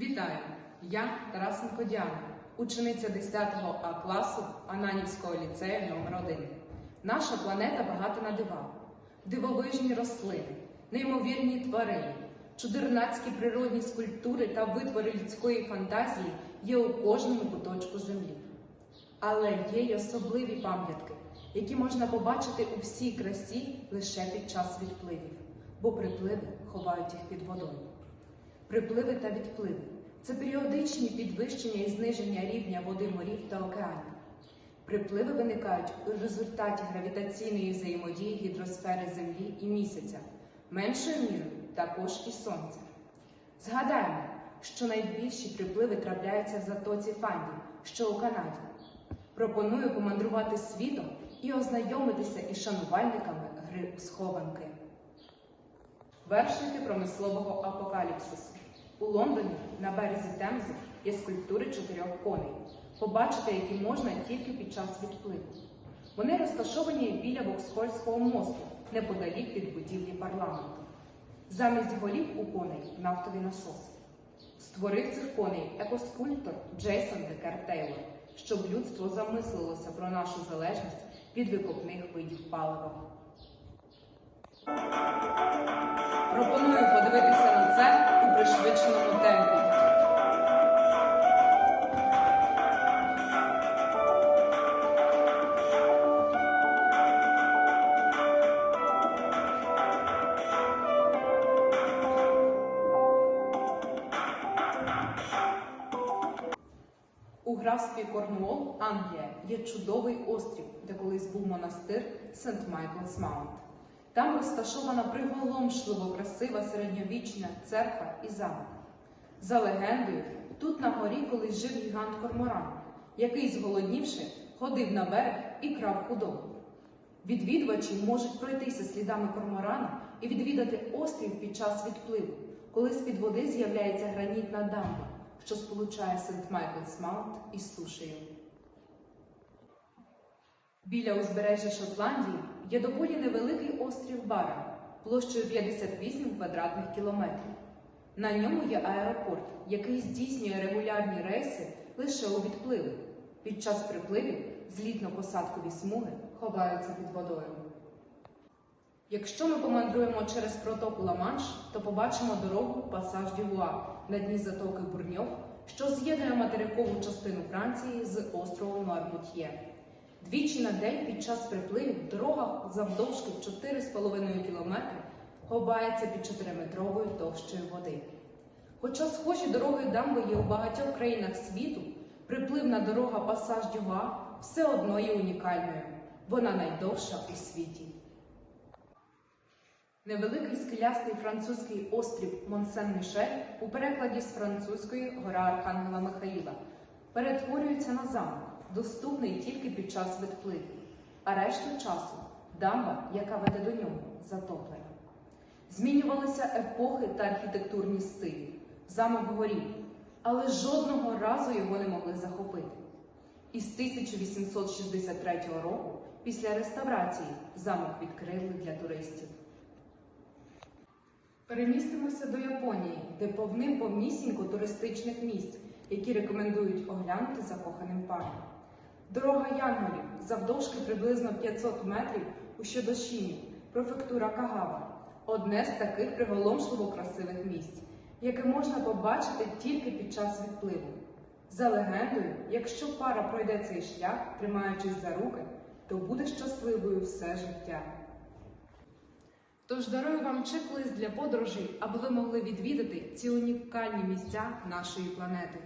Вітаю! Я Тарасенко Діана, учениця 10 А класу Ананівського ліцею номер 1 Наша планета багата на дива, дивовижні рослини, неймовірні тварини, чудернацькі природні скульптури та витвори людської фантазії є у кожному куточку землі. Але є й особливі пам'ятки, які можна побачити у всій красі лише під час відпливів, бо припливи ховають їх під водою. Припливи та відпливи це періодичні підвищення і зниження рівня води морів та океанів. Припливи виникають у результаті гравітаційної взаємодії гідросфери Землі і місяця, меншою мірою також і Сонця. Згадаємо, що найбільші припливи трапляються в затоці Фанді, що у Канаді. Пропоную помандрувати світом і ознайомитися із шанувальниками гри схованки. Вершники промислового апокаліпсису. У Лондоні на березі Темзи є скульптури чотирьох коней, побачити які можна тільки під час відпливу. Вони розташовані біля Воксхольського мосту, неподалік від будівлі парламенту. Замість голів у коней нафтові насоси. Створив цих коней екоскульптор Джейсон Декер Тейлор, щоб людство замислилося про нашу залежність від викопних видів палива. Пропоную подивитися на це графстві Корнуол, Англія, є чудовий острів, де колись був монастир Сент Майклс Маунт. Там розташована приголомшливо красива середньовічна церква і замок. За легендою, тут на горі колись жив гігант Корморан, який, зголоднівши, ходив на берег і крав худобу. Відвідувачі можуть пройтися слідами корморана і відвідати острів під час відпливу, коли з-під води з'являється гранітна дамба, що сполучає Сент Майклс Маунт із сушею. Біля узбережжя Шотландії є доволі невеликий острів Бара площею 58 квадратних кілометрів. На ньому є аеропорт, який здійснює регулярні рейси лише у відпливи. Під час припливів злітно-посадкові смуги ховаються під водою. Якщо ми помандруємо через протоку Ла-Манш, то побачимо дорогу Пасаж Дювуа на дні затоки Бурньов, що з'єднує материкову частину Франції з островом Нуармутьє. Двічі на день під час припливів дорога завдовжки 4,5 кілометри ховається під 4-метровою товщею води. Хоча схожі дороги дамби є у багатьох країнах світу, припливна дорога Пасаж Дюва все одно є унікальною. Вона найдовша у світі. Невеликий скелястий французький острів Монсен-Мішель у перекладі з французької гора Архангела Михаїла перетворюється на замок, доступний тільки під час відпливу, а решту часу дамба, яка веде до нього, затоплена. Змінювалися епохи та архітектурні стилі, замок горів, але жодного разу його не могли захопити. Із 1863 року, після реставрації, замок відкрили для туристів. Перемістимося до Японії, де повним повнісінько туристичних місць, які рекомендують оглянути закоханим парам. Дорога Янголів завдовжки приблизно 500 метрів у Щодошімі, префектура Кагава одне з таких приголомшливо красивих місць, яке можна побачити тільки під час відпливу. За легендою, якщо пара пройде цей шлях, тримаючись за руки, то буде щасливою все життя. Тож дарую вам чек-лист для подорожей, аби ви могли відвідати ці унікальні місця нашої планети.